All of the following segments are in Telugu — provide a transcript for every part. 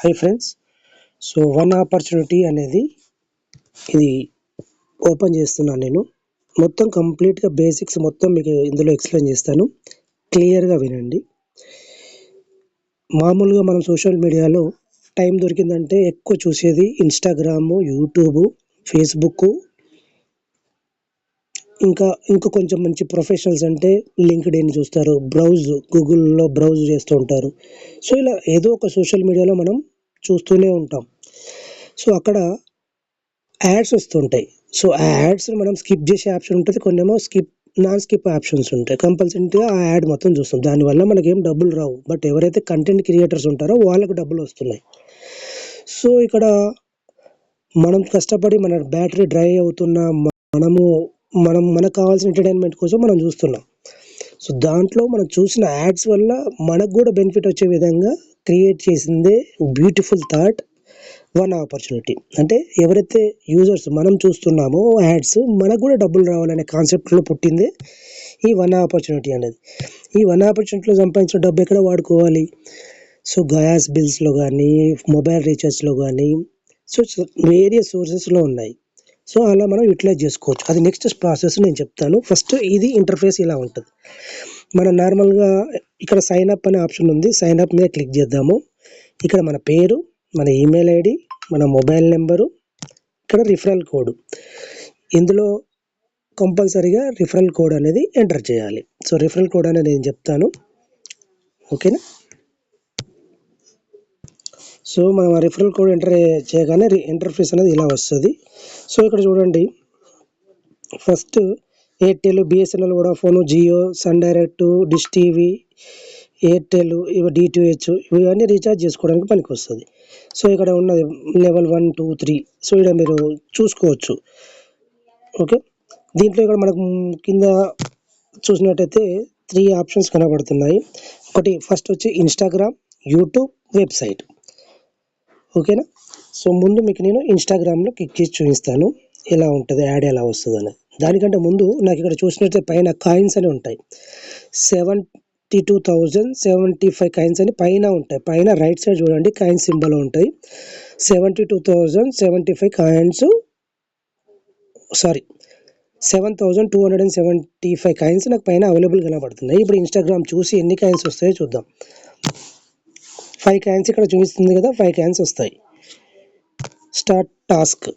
Hi friends so one opportunity అనేది ఇది ఓపెన్ చేస్తున్నాను నేను. మొత్తం కంప్లీట్గా బేసిక్స్ మొత్తం మీకు ఇందులో ఎక్స్ప్లెయిన్ చేస్తాను. క్లియర్గా వినండి. మామూలుగా మనం సోషల్ మీడియాలో టైం దొరికిందంటే ఎక్కువ చూసేది ఇన్స్టాగ్రాము యూట్యూబ్ ఫేస్బుక్ ఇంకా ఇంకా కొంచెం మంచి ప్రొఫెషనల్స్ అంటే లింక్డ్ఇన్ చూస్తారు బ్రౌజ్ గూగుల్లో బ్రౌజ్ చేస్తూ ఉంటారు. సో ఇలా ఏదో ఒక సోషల్ మీడియాలో మనం చూస్తూనే ఉంటాం. సో అక్కడ యాడ్స్ వస్తుంటాయి. సో ఆ యాడ్స్ని మనం స్కిప్ చేసే ఆప్షన్ ఉంటుంది కొన్నేమో స్కిప్ నాన్ స్కిప్ ఆప్షన్స్ ఉంటాయి. కంపల్సరీగా ఆ యాడ్ మొత్తం చూస్తాం. దానివల్ల మనకేం డబ్బులు రావు. బట్ ఎవరైతే కంటెంట్ క్రియేటర్స్ ఉంటారో వాళ్ళకు డబ్బులు వస్తున్నాయి. సో ఇక్కడ మనం కష్టపడి మన బ్యాటరీ డ్రై అవుతున్న మనము మనం మనకు కావాల్సిన ఎంటర్టైన్మెంట్ కోసం మనం చూస్తున్నాం. సో దాంట్లో మనం చూసిన యాడ్స్ వల్ల మనకు కూడా బెనిఫిట్ వచ్చే విధంగా క్రియేట్ చేసిందే బ్యూటిఫుల్ థాట్ వన్ ఆపర్చునిటీ అంటే ఎవరైతే యూజర్స్ మనం చూస్తున్నామో యాడ్స్ మనకు కూడా డబ్బులు రావాలనే కాన్సెప్ట్లో పుట్టిందే ఈ వన్ ఆపర్చునిటీ అనేది. ఈ వన్ ఆపర్చునిటీలో సంపాదించిన డబ్బు ఎక్కడ వాడుకోవాలి? సో గ్యాస్ బిల్స్లో కానీ మొబైల్ రీఛార్జ్లో కానీ సో వేరియస్ సోర్సెస్లో ఉన్నాయి. సో అలా మనం యూటిలైజ్ చేసుకోవచ్చు. అది నెక్స్ట్ ప్రాసెస్ నేను చెప్తాను. ఫస్ట్ ఇది ఇంటర్ఫేస్ ఇలా ఉంటుంది. మనం నార్మల్గా ఇక్కడ సైన్ అప్ అనే ఆప్షన్ ఉంది. సైన్ అప్ మీద క్లిక్ చేద్దాము. ఇక్కడ మన పేరు మన ఈమెయిల్ ఐడి మన మొబైల్ నెంబరు ఇక్కడ రిఫరల్ కోడ్ ఇందులో కంపల్సరీగా రిఫరల్ కోడ్ అనేది ఎంటర్ చేయాలి. సో రిఫరల్ కోడ్ అనేది నేను చెప్తాను. ఓకేనా సో మనం రిఫరల్ కోడ్ ఎంటర్ చేయగానే ఇంటర్ఫేస్ అనేది ఇలా వస్తుంది. సో ఇక్కడ చూడండి. First Airtel BSNL Vodafone Jio Sun Direct dish TV Airtel ఇవి డిటిహెచ్ ఇవన్నీ రీఛార్జ్ చేసుకోవడానికి పనికి వస్తుంది సో ఇక్కడ ఉన్నది level one two three so ఇక్కడ మీరు చూసుకోవచ్చు. ఓకే దీంట్లో ఇక్కడ మనకు కింద చూసినట్టయితే త్రీ ఆప్షన్స్ కనబడుతున్నాయి. ఒకటి ఫస్ట్ వచ్చి ఇన్స్టాగ్రామ్ యూట్యూబ్ వెబ్సైట్ ఓకేనా? సో ముందు మీకు నేను ఇన్స్టాగ్రామ్లో క్లిక్ చేసి చూపిస్తాను. ఎలా ఉంటుంది యాడ్ ఎలా వస్తుంది అని దానికంటే ముందు నాకు ఇక్కడ చూసినట్లయితే పైన కాయిన్స్ అని ఉంటాయి. Seventy two thousand seventy five coins అని పైన ఉంటాయి. పైన రైట్ సైడ్ చూడండి కాయిన్స్ సింబల్ ఉంటాయి. Seventy two thousand seventy five coins sorry seven thousand two hundred and seventy five coins నాకు పైన అవైలబుల్ కనబడుతున్నాయి. ఇప్పుడు ఇన్స్టాగ్రామ్ చూసి ఎన్ని కాయిన్స్ వస్తాయో చూద్దాం. ఫైవ్ క్యాన్స్ ఇక్కడ చూపిస్తుంది కదా ఫైవ్ క్యాన్స్ వస్తాయి. స్టార్ట్ టాస్క్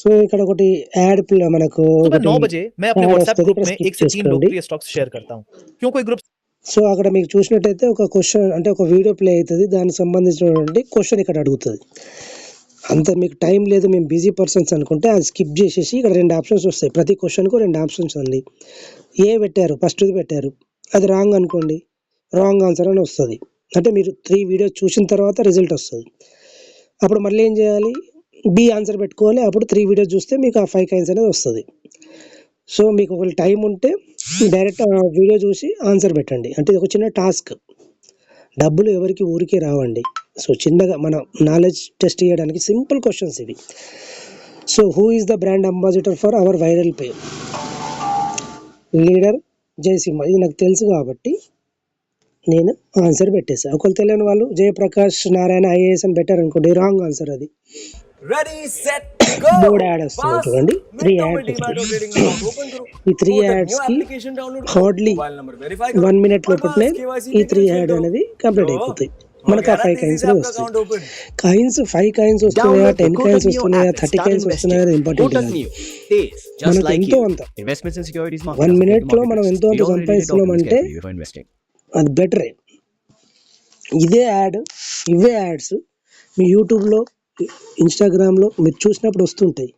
సో ఇక్కడ ఒకటి యాడ్ మనకు సో అక్కడ మీకు చూసినట్టయితే ఒక క్వశ్చన్ అంటే ఒక వీడియో ప్లే అవుతుంది దానికి సంబంధించినటువంటి క్వశ్చన్ ఇక్కడ అడుగుతుంది. అంత మీకు టైం లేదు మేము బిజీ పర్సన్స్ అనుకుంటే అది స్కిప్ చేసేసి ఇక్కడ రెండు ఆప్షన్స్ వస్తాయి. ప్రతి క్వశ్చన్కు రెండు ఆప్షన్స్ అండి. ఏ పెట్టారు? ఫస్ట్ది పెట్టారు. అది రాంగ్ అనుకోండి. రాంగ్ ఆన్సర్ అని వస్తుంది. అంటే మీరు త్రీ వీడియోస్ చూసిన తర్వాత రిజల్ట్ వస్తుంది. అప్పుడు మళ్ళీ ఏం చేయాలి? బి ఆన్సర్ పెట్టుకోవాలి. అప్పుడు త్రీ వీడియోస్ చూస్తే మీకు ఆ ఫైవ్ కైన్స్ అనేది వస్తుంది. సో మీకు ఒకవేళ టైం ఉంటే డైరెక్ట్ వీడియో చూసి ఆన్సర్ పెట్టండి. అంటే ఇది ఒక చిన్న టాస్క్ డబ్బులు ఎవరికి ఊరికే రావండి. సో చిన్నగా మన నాలెడ్జ్ టెస్ట్ చేయడానికి సింపుల్ క్వశ్చన్స్ ఇవి. So who is the brand ambassador for our viral pay leader Jayasimha. ఇది నాకు తెలుసు కాబట్టి నేను ఆన్సర్ పెట్టేసా. ఒకవేళ తెలియని వాళ్ళు జయప్రకాష్ నారాయణ ఐఏఎస్ అని పెట్టారు అనుకోండి రాంగ్ ఆన్సర్ అది. రెడీ సెట్ గో మూడు యాడ్ వస్తుంది చూడండి త్రీ యాడ్ ఈ త్రీ యాడ్స్కి హార్డ్లీ వన్ మినిట్ లోపలనే ఈ త్రీ యాడ్ అనేది కంప్లీట్ అయిపోతాయి. మనకు ఆ ఫైవ్ కైన్స్ వస్తాయి. కైన్స్ ఫైవ్ కైన్స్ వస్తున్నాయా? టెన్ కైన్స్ వస్తున్నాయా? థర్టీ కైన్స్ వస్తున్నాయా? అది ఇంపార్టెంట్ మనకు ఎంతో. అంత. Minute regulated లో మనం. ఎంతో అంత సంపాదిస్తున్నాం అంటే. అది బెటరే ఇదే యాడ్ ఇవే యాడ్స్ మీ యూట్యూబ్లో ఇన్స్టాగ్రామ్లో మీరు చూసినప్పుడు వస్తుంటాయి.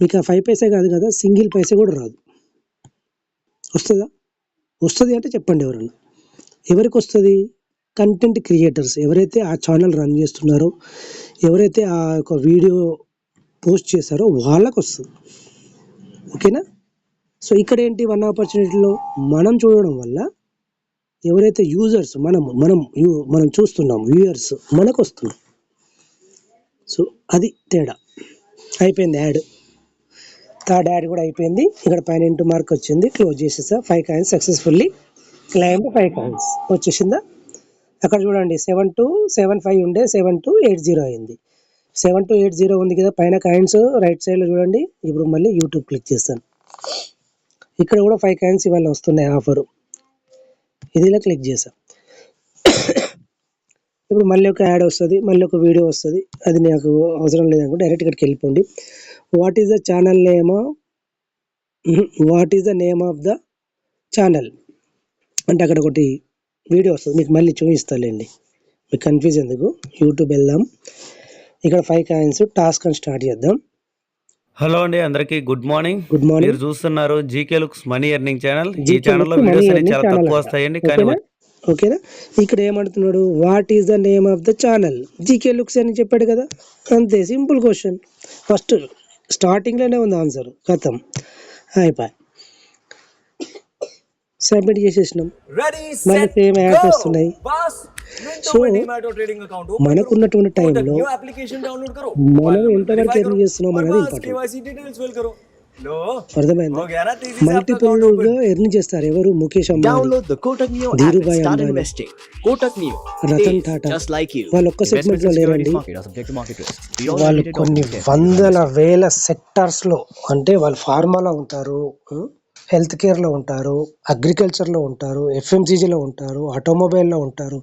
మీకు ఆ ఫైవ్ పైసే కాదు కదా సింగిల్ పైసే కూడా రాదు. వస్తుందా? వస్తుంది అంటే చెప్పండి ఎవరన్నా. ఎవరికి వస్తుంది? కంటెంట్ క్రియేటర్స్ ఎవరైతే ఆ ఛానల్ రన్ చేస్తున్నారో ఎవరైతే ఆ యొక్క వీడియో పోస్ట్ చేశారో వాళ్ళకు వస్తుంది. ఓకేనా? సో ఇక్కడ ఏంటి వన్ ఆపర్చునిటీలో మనం చూడడం వల్ల ఎవరైతే యూజర్స్ మనం మనం యూ- మనం చూస్తున్నాం వ్యూయర్స్ మనకు వస్తుంది సో అది తేడా. అయిపోయింది యాడ్ థర్డ్ యాడ్ కూడా అయిపోయింది. ఇక్కడ పైన ఇంటూ మార్క్ వచ్చింది. క్లోజ్ చేసేసా. Five coins successfully claim five coins వచ్చేసిందా? అక్కడ చూడండి. సెవెన్ టు సెవెన్ ఫైవ్ ఉండే. సెవెన్ టు ఎయిట్ జీరో అయింది. సెవెన్ టు ఎయిట్ జీరో ఉంది కదా. పైన కాయిన్స్ రైట్ సైడ్లో చూడండి. ఇప్పుడు మళ్ళీ యూట్యూబ్ క్లిక్ చేస్తాను. ఇక్కడ కూడా ఫైవ్ కాయిన్స్ ఇవాళ వస్తున్నాయి ఆఫరు ఇదిలా క్లిక్ చేసాం ఇప్పుడు మళ్ళీ ఒక యాడ్ వస్తుంది మళ్ళీ ఒక వీడియో వస్తుంది అది నాకు అవసరం లేదనుకుంటే డైరెక్ట్ ఇక్కడికి వెళ్ళిపోండి. What is the channel name what is the name of the channel అంటే అక్కడ ఒకటి వీడియో వస్తుంది మీకు మళ్ళీ చూపిస్తాలేండి. మీకు కన్ఫ్యూజ్ ఎందుకు? యూట్యూబ్ వెళ్దాం. ఇక్కడ ఫైవ్ కాయిన్స్ టాస్క్ అని స్టార్ట్ చేద్దాం. హలో అండి అందరికీ గుడ్ మార్నింగ్. Good morning. మీరు చూస్తున్నారు GK looks money earning channel. ఈ ఛానల్లో వీడియోస్ అనేవి చాలా తక్కువ. వస్తాయండి కానీ ఓకేనా? ఓకేనా ఇక్కడ ఏమంటున్నాడు? What is the name of the channel GK looks అని చెప్పాడు కదా? అంతే సింపుల్ క్వశ్చన్. ఫస్ట్ స్టార్టింగ్లోనే ఉంది ఆన్సర్ కథం. అయిపోయి. సబ్మిట్ చేసేసినాం. మనకి ఏం యాడ్ వస్తున్నాయి. సో మనకు ఉన్నటువంటి టైంలో మనం ఎంతవరకు ఎర్న్ చేస్తున్నాం అనేది అర్థమైంది? అర్థమైందా మల్టిపుల్గా ఎర్న్ చేస్తారు ఎవరు? ముఖేష్ అంబానీ ధీరుభాయ్ అంబానీ రతన్ టాటా. వాళ్ళు ఒక్క సెగ్మెంట్లో లేవండి వాళ్ళు కొన్ని వందల వేల సెక్టార్స్లో అంటే వాళ్ళు ఫార్మాలో ఉంటారు హెల్త్ కేర్లో ఉంటారు అగ్రికల్చర్లో ఉంటారు ఎఫ్ఎంసీజీలో ఉంటారు ఆటోమొబైల్లో ఉంటారు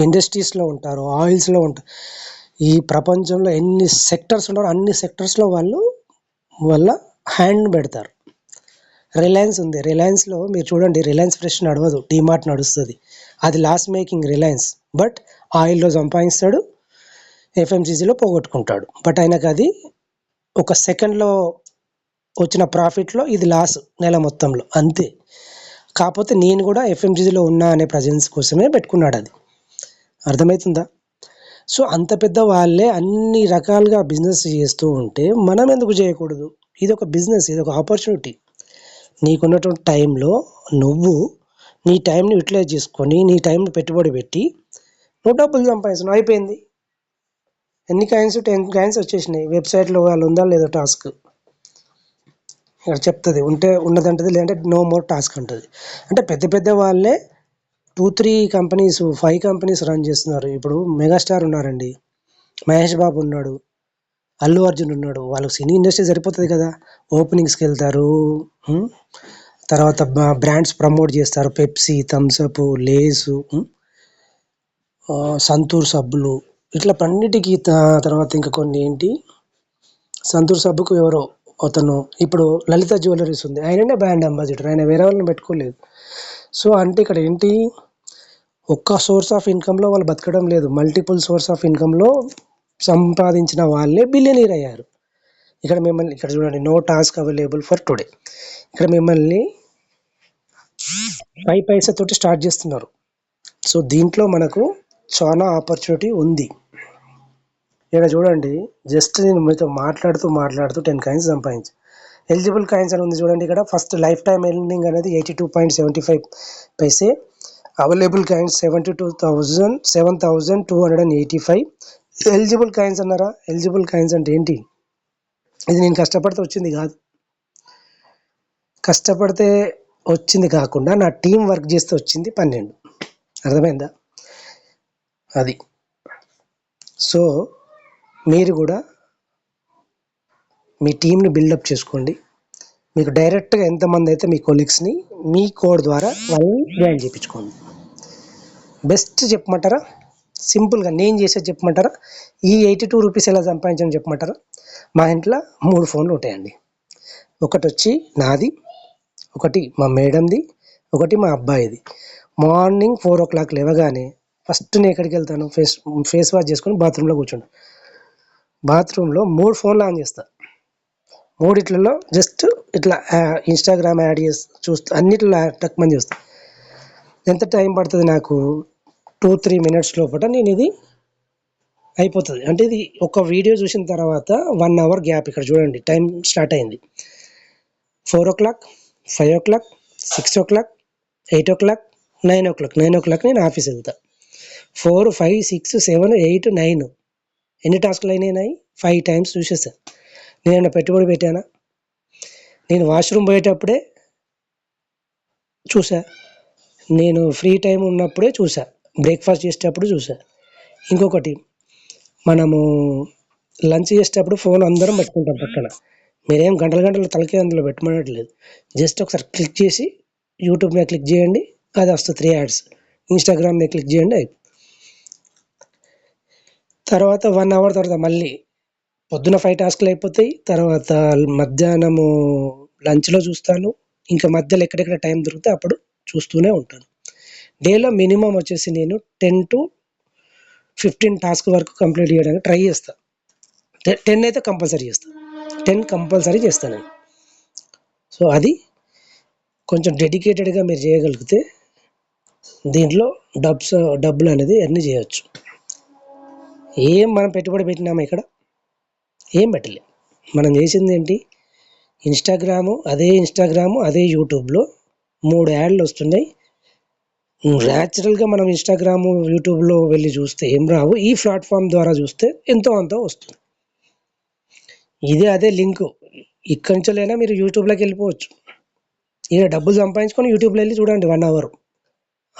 ఇండస్ట్రీస్లో ఉంటారు ఆయిల్స్లో ఉంటారు ఈ ప్రపంచంలో ఎన్ని సెక్టర్స్ ఉన్నారో అన్ని సెక్టర్స్లో వాళ్ళు వాళ్ళ హ్యాండ్ పెడతారు. రిలయన్స్ ఉంది. రిలయన్స్లో మీరు చూడండి రిలయన్స్ ఫ్రెష్ నడవదు. డీమార్ట్ నడుస్తుంది. అది లాస్ మేకింగ్ రిలయన్స్. బట్ ఆయిల్లో సంపాదిస్తాడు ఎఫ్ఎంసీజీలో పోగొట్టుకుంటాడు. బట్ ఆయనకు అది ఒక సెకండ్లో వచ్చిన ప్రాఫిట్లో ఇది లాస్ నెల మొత్తంలో అంతే. కాకపోతే నేను కూడా ఎఫ్ఎంసీజీలో ఉన్నా అనే ప్రజెన్స్ కోసమే పెట్టుకున్నాడు అది. అర్థమవుతుందా సో అంత పెద్ద వాళ్ళే అన్ని రకాలుగా బిజినెస్ చేస్తూ ఉంటే మనం ఎందుకు చేయకూడదు? ఇది ఒక బిజినెస్ ఇది ఒక ఆపర్చునిటీ. నీకున్నటువంటి టైంలో నువ్వు నీ టైంని యూటిలైజ్ చేసుకొని నీ టైంని పెట్టుబడి పెట్టి నువ్వు డబ్బులు సంపాదించడం అయిపోయింది. ఎన్ని కాయిన్స్ టెన్ కాయిన్స్ వచ్చేసినాయి. వెబ్సైట్లో వాళ్ళు ఉందా లేదో టాస్క్. ఇక్కడ చెప్తుంది ఉంటే ఉన్నదంటది లేదంటే నో మోర్ టాస్క్ అంటుంది. అంటే పెద్ద పెద్ద వాళ్ళే two three companies five companies run చేస్తున్నారు. ఇప్పుడు మెగాస్టార్ ఉన్నారండి. మహేష్ బాబు ఉన్నాడు అల్లు అర్జున్ ఉన్నాడు. వాళ్ళకి సినీ ఇండస్ట్రీ సరిపోతుంది కదా. ఓపెనింగ్స్కి వెళ్తారు తర్వాత బ్రాండ్స్ ప్రమోట్ చేస్తారు. Pepsi Thums Up Lays Santoor సబ్బులు ఇట్లా పన్నిటికి త- తర్వాత ఇంకా కొన్ని ఏంటి? సంతూర్ సబ్బుకు ఎవరో అతను ఇప్పుడు లలిత జ్యువెలరీస్ ఉంది. ఆయననే బ్రాండ్ అంబాసిడర్ ఆయన వేరే వాళ్ళని పెట్టుకోలేదు. సో అంటే ఇక్కడ ఏంటి? ఒక్క సోర్స్ ఆఫ్ ఇన్కంలో వాళ్ళు బతకడం లేదు. మల్టిపుల్ సోర్స్ ఆఫ్ ఇన్కంలో సంపాదించిన వాళ్ళే బిలియనీర్ అయ్యారు. ఇక్కడ మిమ్మల్ని ఇక్కడ చూడండి. No task available for today ఇక్కడ మిమ్మల్ని పై పైసతోటి స్టార్ట్ చేస్తున్నారు. సో దీంట్లో మనకు చాలా ఆపర్చునిటీ ఉంది. ఇక్కడ చూడండి జస్ట్ నేను మీతో మాట్లాడుతూ మాట్లాడుతూ టెన్ కాయిన్స్ సంపాదించి. ఎలిజిబుల్ కాయిన్స్ అని ఉంది చూడండి ఇక్కడ. ఫస్ట్ లైఫ్ టైం ఎర్నింగ్ అనేది eighty two point seventy five paise available coins seventy two thousand seven thousand two hundred and eighty five eligible coins అన్నారా? ఎలిజిబుల్ కాయిన్స్ అంటే ఏంటి? ఇది నేను కష్టపడితే వచ్చింది కాదు. కష్టపడితే వచ్చింది కాకుండా నా టీం వర్క్ చేస్తే వచ్చింది పన్నెండు. అర్థమైందా? అది. సో మీరు కూడా మీ టీంని బిల్డప్ చేసుకోండి. మీకు డైరెక్ట్గా ఎంతమంది అయితే మీ కొలీగ్స్ని మీ కోడ్ ద్వారా వాళ్ళని జాయిన్ చేయించుకోండి. బెస్ట్ చెప్పమంటారా? సింపుల్గా నేను చేసేది చెప్పమంటారా? ఈ ఎయిటీ టూ రూపీస్ ఎలా సంపాదించని చెప్పమంటారా? మా ఇంట్లో మూడు ఫోన్లు ఉంటాయండి. ఒకటి వచ్చి నాది ఒకటి మా మేడంది ఒకటి మా అబ్బాయిది. మార్నింగ్ ఫోర్ ఓ క్లాక్ లేవగానే ఫస్ట్ నేను ఎక్కడికి వెళ్తాను? ఫేస్ ఫేస్ వాష్ చేసుకొని బాత్రూంలో కూర్చుంటాను. బాత్రూంలో మూడు ఫోన్లు ఆన్ చేస్తా. మూడిట్లలో జస్ట్ ఇట్లా ఇన్స్టాగ్రామ్ యాడ్ చేసి చూస్తూ అన్నిట్లో టక్ చూస్తా ఎంత టైం పడుతుంది నాకు? టూ త్రీ మినిట్స్ లోపల నేను ఇది అయిపోతుంది. అంటే ఇది ఒక వీడియో చూసిన తర్వాత వన్ అవర్ గ్యాప్ ఇక్కడ చూడండి టైం స్టార్ట్ అయింది. Four o'clock five o'clock six o'clock eight o'clock nine o'clock nine o'clock నేను ఆఫీస్ వెళ్తా. Four five six seven eight nine ఎన్ని టాస్క్లు అయినాయి ఫైవ్ టైమ్స్ చూసేసా నేను ఏమైనా పెట్టుబడి పెట్టానా? నేను వాష్రూమ్ పోయేటప్పుడే చూసా నేను ఫ్రీ టైం ఉన్నప్పుడే చూసా బ్రేక్ఫాస్ట్ చేసేటప్పుడు చూసా ఇంకొకటి మనము లంచ్ చేసేటప్పుడు ఫోన్ అందరం పట్టుకుంటాం పక్కన. మీరేం గంటల గంటలు తలకే అందులో పెట్టమనట్లేదు జస్ట్ ఒకసారి క్లిక్ చేసి యూట్యూబ్ మీద క్లిక్ చేయండి. అది వస్తుంది త్రీ యాడ్స్ ఇన్స్టాగ్రామ్ మీద క్లిక్ చేయండి అయిపోయి తర్వాత వన్ అవర్ తర్వాత మళ్ళీ పొద్దున ఫైవ్ టాస్క్లు అయిపోతాయి. తర్వాత మధ్యాహ్నము లంచ్లో చూస్తాను. ఇంకా మధ్యలో ఎక్కడెక్కడ టైం దొరికితే అప్పుడు చూస్తూనే ఉంటాను. డేలో మినిమం వచ్చేసి నేను టెన్ టు ఫిఫ్టీన్ టాస్క్ వరకు కంప్లీట్ చేయడానికి ట్రై చేస్తాను టెన్ అయితే కంపల్సరీ చేస్తాను టెన్ కంపల్సరీ చేస్తాను నేను. సో అది కొంచెం డెడికేటెడ్గా మీరు చేయగలిగితే దీంట్లో డబ్స్ డబ్బులు అనేది ఎర్న్ చేయవచ్చు ఏం మనం పెట్టుబడి పెట్టినామా ఇక్కడ? ఏం పెట్టలే. మనం చేసింది ఏంటి? ఇన్స్టాగ్రాము అదే ఇన్స్టాగ్రాము అదే యూట్యూబ్లో మూడు యాడ్లు వస్తున్నాయి. న్యాచురల్గా మనం ఇన్స్టాగ్రాము యూట్యూబ్లో వెళ్ళి చూస్తే ఏం రావు. ఈ ప్లాట్ఫామ్ ద్వారా చూస్తే ఎంతో అంతో వస్తుంది. ఇదే అదే లింకు. ఇక్కడి నుంచోలైనా మీరు యూట్యూబ్లోకి వెళ్ళిపోవచ్చు. ఇక డబ్బులు సంపాదించుకొని యూట్యూబ్లో వెళ్ళి చూడండి వన్ అవర్.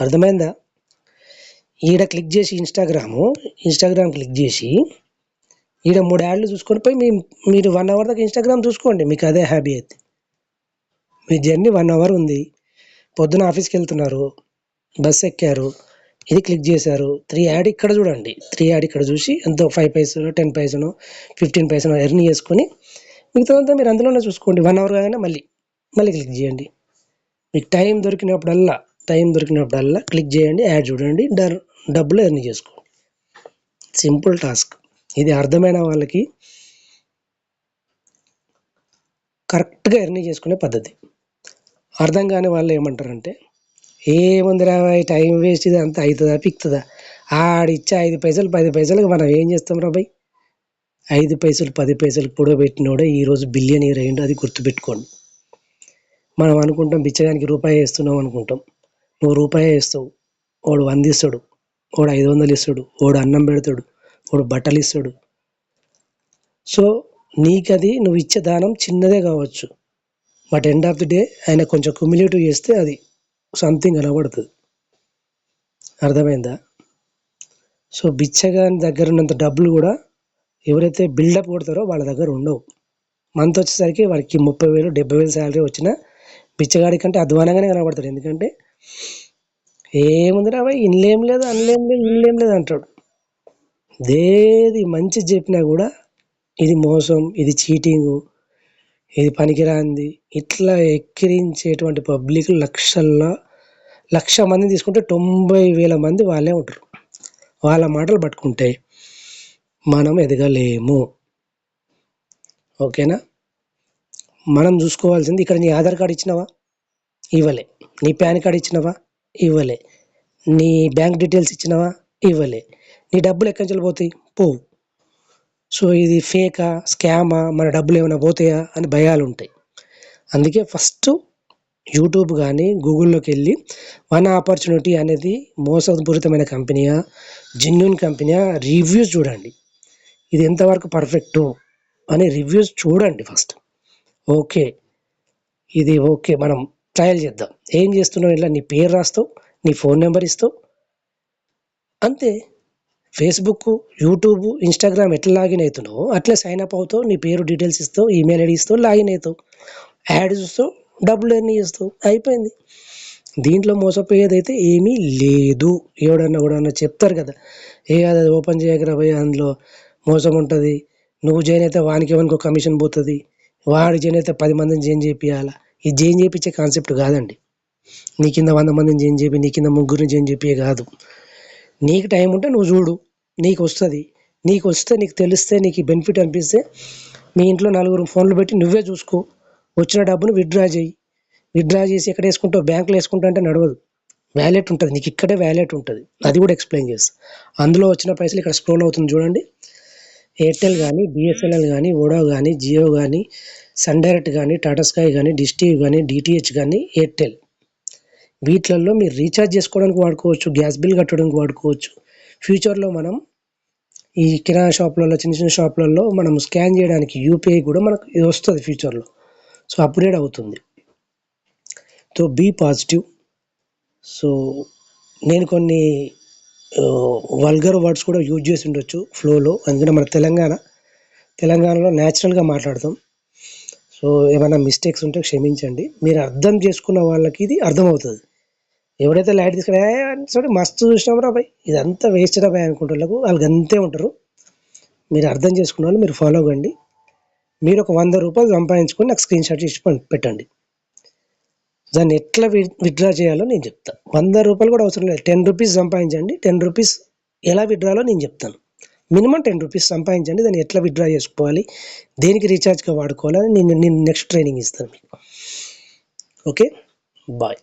అర్థమైందా? ఈడ క్లిక్ చేసి ఇన్స్టాగ్రాము ఇన్స్టాగ్రామ్ క్లిక్ చేసి ఈడ మూడు యాడ్లు చూసుకొని పోయి మీ మీరు వన్ అవర్ దాకా ఇన్స్టాగ్రామ్ చూసుకోండి మీకు అదే హ్యాబీ అయితే మీ జర్నీ వన్ అవర్ ఉంది. పొద్దున ఆఫీస్కి వెళ్తున్నారు బస్ ఎక్కారు ఇది క్లిక్ చేశారు త్రీ యాడ్ ఇక్కడ చూడండి. త్రీ యాడ్ ఇక్కడ చూసి ఎంతో ఫైవ్ పైసలు టెన్ పైసను ఫిఫ్టీన్ పైసను ఎర్న్ చేసుకొని మిగతాదంతా మీరు అందులోనే చూసుకోండి. వన్ అవర్ కాగానే మళ్ళీ మళ్ళీ క్లిక్ చేయండి. మీకు టైం దొరికినప్పుడల్లా టైం దొరికినప్పుడల్లా క్లిక్ చేయండి యాడ్ చూడండి. డర్ డబ్బులు ఎర్న్ చేసుకో. Simple task. ఇది అర్థమైన వాళ్ళకి కరెక్ట్గా ఎర్న్ చేసుకునే పద్ధతి. అర్థం కాని వాళ్ళు ఏమంటారంటే ఏముందిరా టైం వేస్ట్ ఇది అంతా అవుతుందా పిక్తుందా? ఆడిచ్చే ఐదు పైసలు పది పైసలకు మనం ఏం చేస్తాం రాబాయ్ ఐదు పైసలు పది పైసలు పొడవబెట్టినోడే ఈరోజు బిలియన్ ఇయర్ అయ్యిండు అది గుర్తుపెట్టుకోండి. మనం అనుకుంటాం బిచ్చగానికి రూపాయి వేస్తున్నాం అనుకుంటాం. నువ్వు రూపాయి వేస్తావు వాడు వందిస్తాడు. వాడు ఐదు వందలు ఇస్తాడు వాడు అన్నం పెడతాడు వాడు బట్టలు ఇస్తాడు. సో నీకది నువ్వు ఇచ్చే దానం చిన్నదే కావచ్చు. But end of the day ఆయన కొంచెం క్యుములేటివ్ చేస్తే అది సంథింగ్ అనబడుతుంది అర్థమైందా? సో బిచ్చగాని దగ్గర ఉన్నంత డబ్బులు కూడా ఎవరైతే బిల్డప్ కొడతారో వాళ్ళ దగ్గర ఉండవు. మంత్ వచ్చేసరికి వాడికి ముప్పై వేలు డెబ్బై వేలు శాలరీ వచ్చినా బిచ్చగాడి కంటే అధ్వానంగానే కనబడతాడు. ఎందుకంటే ఏముందిరా భయ్ ఇన్లేం లేదు అన్లేం లేదు ఇన్లేం లేదు అంటాడు. ఏది మంచి చెప్పినా కూడా ఇది మోసం ఇది చీటింగు ఇది పనికిరాంది ఇట్లా ఎక్కిరించేటువంటి పబ్లిక్ లక్షల్లో లక్ష మంది తీసుకుంటే తొంభై వేల మంది వాళ్ళే ఉంటారు. వాళ్ళ మాటలు పట్టుకుంటే మనం ఎదగలేము. ఓకేనా? మనం చూసుకోవాల్సింది ఇక్కడ నీ ఆధార్ కార్డు ఇచ్చినావా? ఇవ్వలే. నీ పాన్ కార్డు ఇచ్చినావా? ఇవ్వలే. నీ బ్యాంక్ డీటెయిల్స్ ఇచ్చినావా? ఇవ్వలే. నీ డబ్బులు ఎక్కడి నుంచి పోతాయి? పోవు. సో ఇది ఫేకా స్కామా? మన డబ్బులు ఏమైనా పోతాయా? అని భయాలు ఉంటాయి. అందుకే ఫస్ట్ యూట్యూబ్ కానీ గూగుల్లోకి వెళ్ళి వన్ ఆపర్చునిటీ అనేది మోసపూరితమైన కంపెనీయా? జెన్యున్ కంపెనీయా? రివ్యూస్ చూడండి. ఇది ఎంతవరకు పర్ఫెక్టు? అని రివ్యూస్ చూడండి ఫస్ట్. ఓకే. ఇది ఓకే. మనం ట్రయల్ చేద్దాం. ఏం చేస్తున్నావు? ఇలా నీ పేరు రాస్తావు నీ ఫోన్ నెంబర్ ఇస్తావు. అంతే. ఫేస్బుక్ యూట్యూబ్ ఇన్స్టాగ్రామ్ ఎట్లా లాగిన్ అవుతున్నావు అట్లా సైన్ అప్ అవుతావు నీ పేరు డీటెయిల్స్ ఇస్తావు ఈమెయిల్ ఐడి ఇస్తావు లాగిన్ అవుతావు. యాడ్ చూస్తావు డబ్బులు ఎన్ని చేస్తావు. అయిపోయింది. దీంట్లో మోసపోయేదైతే ఏమీ లేదు. ఎవడన్నా కూడా చెప్తారు కదా. ఏ అది ఓపెన్ చేయకరా పోయి అందులో మోసం ఉంటుంది. నువ్వు జాయిన్ అయితే వానికి ఎవరికో కమిషన్ పోతుంది. వాడు జాయిన్ అయితే పది మందిని జాయిన్ చేపియాలా ఈ జైన్ చేయించే కాన్సెప్ట్ కాదండి. నీ కింద వంద మందిని జైన్ చేపి నీ కింద ముగ్గురిని జైన్ చెప్పే కాదు. నీకు టైం ఉంటే నువ్వు చూడు నీకు వస్తుంది నీకు వస్తే నీకు తెలిస్తే నీకు బెనిఫిట్ అనిపిస్తే మీ ఇంట్లో నలుగురు ఫోన్లు పెట్టి నువ్వే చూసుకో. వచ్చిన డబ్బును విత్డ్రా చేయి. విత్డ్రా చేసి ఎక్కడ వేసుకుంటావు? బ్యాంకులో వేసుకుంటా అంటే నడవదు. వ్యాలెట్ ఉంటుంది. నీకు ఇక్కడే వ్యాలెట్ ఉంటుంది. అది కూడా ఎక్స్ప్లెయిన్ చేస్తా. అందులో వచ్చిన పైసలు ఇక్కడ స్క్రోల్ అవుతుంది చూడండి. ఎయిర్టెల్ కానీ బిఎస్ఎన్ఎల్ కానీ ఓడో కానీ జియో కానీ సన్ డైరెక్ట్ కానీ టాటా స్కై కానీ డిష్ టీవీ కానీ డిటిహెచ్ కానీ ఎయిర్టెల్. వీటిలలో మీరు రీఛార్జ్ చేసుకోవడానికి వాడుకోవచ్చు గ్యాస్ బిల్ కట్టడానికి వాడుకోవచ్చు. ఫ్యూచర్లో మనం ఈ కిరాణా షాపులలో చిన్న చిన్న షాపులలో మనం స్కాన్ చేయడానికి యూపీఐ కూడా మనకు వస్తుంది ఫ్యూచర్లో. సో అప్గ్రేడ్ అవుతుంది. So be positive. సో నేను కొన్ని వల్గర్ వర్డ్స్ కూడా యూజ్ చేసి ఉండొచ్చు ఫ్లోలో. అందుకనే మన తెలంగాణ తెలంగాణలో న్యాచురల్గా మాట్లాడతాం. సో ఏమైనా మిస్టేక్స్ ఉంటే క్షమించండి. మీరు అర్థం చేసుకున్న వాళ్ళకి ఇది అర్థమవుతుంది. ఎవడైతే లైట్ తీసుకుని సరే మస్తు చూసినాం రా భయ్ ఇదంతా వేస్ట్ రా భయ్ అనుకుంటారు వాళ్ళకి అంతే ఉంటారు. మీరు అర్థం చేసుకున్న వాళ్ళు మీరు ఫాలో అవ్వండి మీరు ఒక వంద రూపాయలు సంపాదించుకొని నాకు స్క్రీన్ షాట్ చేసి పెట్టండి. దాన్ని ఎట్లా విత్డ్రా చేయాలో నేను చెప్తాను వంద రూపాయలు కూడా అవసరం లేదు. టెన్ రూపీస్ సంపాదించండి. టెన్ రూపీస్ ఎలా విత్డ్రాలో నేను చెప్తాను. మినిమం టెన్ రూపీస్ సంపాదించండి దాన్ని ఎట్లా విత్డ్రా చేసుకోవాలి దేనికి రీఛార్జ్గా వాడుకోవాలని నేను నేను నెక్స్ట్ ట్రైనింగ్ ఇస్తాను మీకు. Okay bye